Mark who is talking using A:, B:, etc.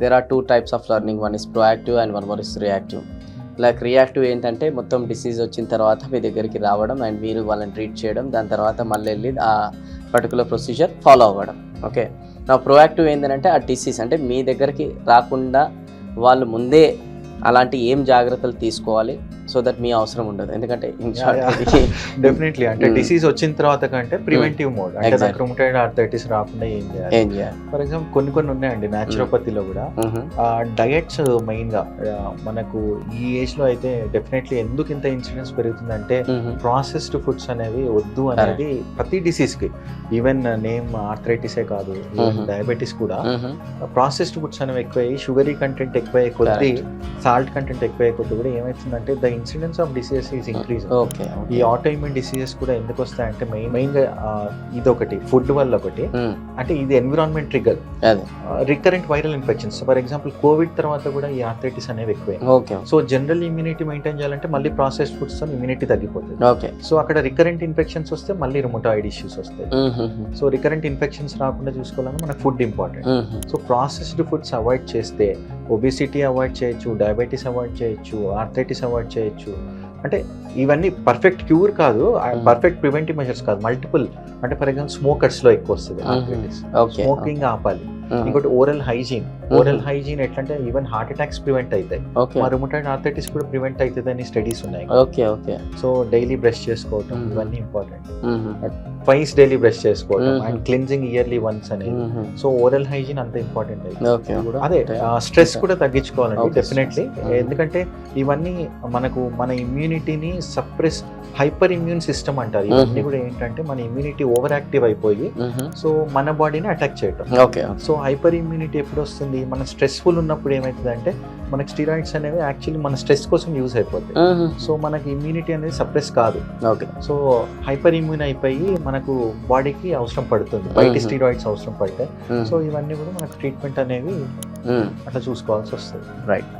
A: There are two types of learning one is proactive and one more is reactive like reactive ఏంటంటే మొత్తం disease వచ్చిన తర్వాత మీ దగ్గరికి రావడం అండ్ మీరు వాళ్ళని ట్రీట్ చేయడం. దాని తర్వాత మళ్ళీ వెళ్ళి ఆ పర్టికులర్ ప్రొసీజర్ ఫాలో అవ్వడం. ఓకే నా ప్రోయాక్టివ్ ఏంటంటే ఆ డిసీజ్ అంటే మీ దగ్గరికి రాకుండా వాళ్ళు ముందే అలాంటి ఏం జాగ్రత్తలు తీసుకోవాలి? సో దట్ మీ అవసరం ఉండదు. ఎందుకంటే
B: డెఫినెట్లీ అంటే. డిసీజ్ వచ్చిన తర్వాత కంటే ప్రివెంటివ్ మోడ్ అంటే
A: Exactly.
B: నాకు రుమటైడ్ ఆర్థరైటిస్ రాకుండా ఏం చేయాలి? ఫర్ ఎగ్జాంపుల్ కొన్ని కొన్ని ఉన్నాయండి న్యాచురోపతిలో కూడా. డయట్స్ మెయిన్గా మనకు ఈ ఏజ్లో అయితే డెఫినెట్లీ ఎందుకు ఇంత ఇన్సిడెన్స్ పెరుగుతుందంటే. ప్రాసెస్డ్ ఫుడ్స్ అనేవి వద్దు అనేది ప్రతి డిసీజ్కి. ఈవెన్ నేమ్ ఆర్థరైటిసే కాదు. డయాబెటీస్ కూడా. ప్రాసెస్డ్ ఫుడ్స్ అనేవి ఎక్కువయ్యి షుగరీ కంటెంట్ ఎక్కువయ్యే కొద్దీ సాల్ట్ కంటెంట్ ఎక్కువయ్యే కొద్దీ కూడా ఏమవుతుందంటే the incidence of diseases is increase
A: okay.
B: ఈ ఆటోఇమ్యూన్ డిసీజెస్ కూడా ఎందుకు వస్తాయంటే మెయిన్ మెయిన్గా ఆ, ఇదొకటి ఫుడ్ వల్ల ఒకటి.
A: మ్మ్.
B: అంటే ఇది environment trigger recurrent viral infections for example Covid తర్వాత కూడా ఈ ఆర్థరైటిస్ అనేవి ఎక్కువే.
A: Okay
B: so general immunity maintain చేయాలంటే మళ్ళీ ప్రాసెస్డ్ ఫుడ్స్తో ఇమ్యూనిటీ తగ్గిపోతుంది.
A: ఓకే.
B: సో అక్కడ రికరెంట్ ఇన్ఫెక్షన్స్ వస్తే మళ్ళీ రుమటాయిడ్ ఇష్యూస్ వస్తాయి. సో రికరెంట్ ఇన్ఫెక్షన్స్ రాకుండా చూసుకోవాలని మనకు food important. So processed foods avoid చేస్తే ఒబిసిటీ అవాయిడ్ చేయొచ్చు డయాబెటీస్ అవాయిడ్ చేయొచ్చు ఆర్థరైటిస్ అవాయిడ్ చేయొచ్చు. అంటే ఇవన్నీ పర్ఫెక్ట్ క్యూర్ కాదు
A: Hmm.
B: పర్ఫెక్ట్ ప్రివెంటివ్ మెజర్స్ కాదు. మల్టిపుల్ అంటే ఫర్ ఎగ్జాంపుల్ స్మోకర్స్లో ఎక్కువ వస్తుంది స్మోకింగ్ ఆపాలి.
A: మ్మ్.
B: ఇంకోటి ఓరల్ హైజీన్ ఓరల్ హైజీన్ ఎట్లా అంటే ఈవెన్ హార్ట్ అటాక్స్ ప్రివెంట్ అవుతాయి మా రుమటైడ్ ఆర్థరైటిస్ కూడా ప్రివెంట్ అవుతుంది అని స్టడీస్ ఉన్నాయి.
A: Okay okay
B: so daily brush చేసుకోవటం
A: Mhm.
B: ఇవన్నీ ఇంపార్టెంట్. ట్వైస్ డైలీ బ్రష్ చేసుకోవటం
A: Mhm.
B: And cleansing yearly once అనేది
A: మ్మ్.
B: సో ఓరల్ హైజీన్ అంత ఇంపార్టెంట్ అయితే అదే స్ట్రెస్ కూడా తగ్గించుకోవాలండి. డెఫినెట్లీ. ఎందుకంటే ఇవన్నీ మనకు మన ఇమ్యూనిటీని సప్రెస్ హైపర్ ఇమ్యూన్ సిస్టమ్ అంటారు ఇవన్నీ. కూడా ఏంటంటే మన ఇమ్యూనిటీ ఓవర్ యాక్టివ్ అయిపోయి. సో మన బాడీని అటాక్ చేయటం
A: ఓకే
B: సో హైపర్ ఇమ్యూనిటీ ఎప్పుడు వస్తుంది మన స్ట్రెస్ఫుల్ ఉన్నప్పుడు ఏమవుతుంది అంటే మనకి స్టీరాయిడ్స్ అనేవి యాక్చువల్లీ మన స్ట్రెస్ కోసం యూజ్ అయిపోతాయి. సో మనకి ఇమ్యూనిటీ అనేది సప్రెస్ కాదు
A: ఓకే
B: సో హైపర్ ఇమ్యూన్ అయిపోయి మనకు బాడీకి అవసరం పడుతుంది బయట. స్టీరాయిడ్స్ అవసరం పడతాయి. సో ఇవన్నీ కూడా మనకు ట్రీట్మెంట్ అనేవి. అట్లా చూసుకోవాల్సి వస్తుంది
A: రైట్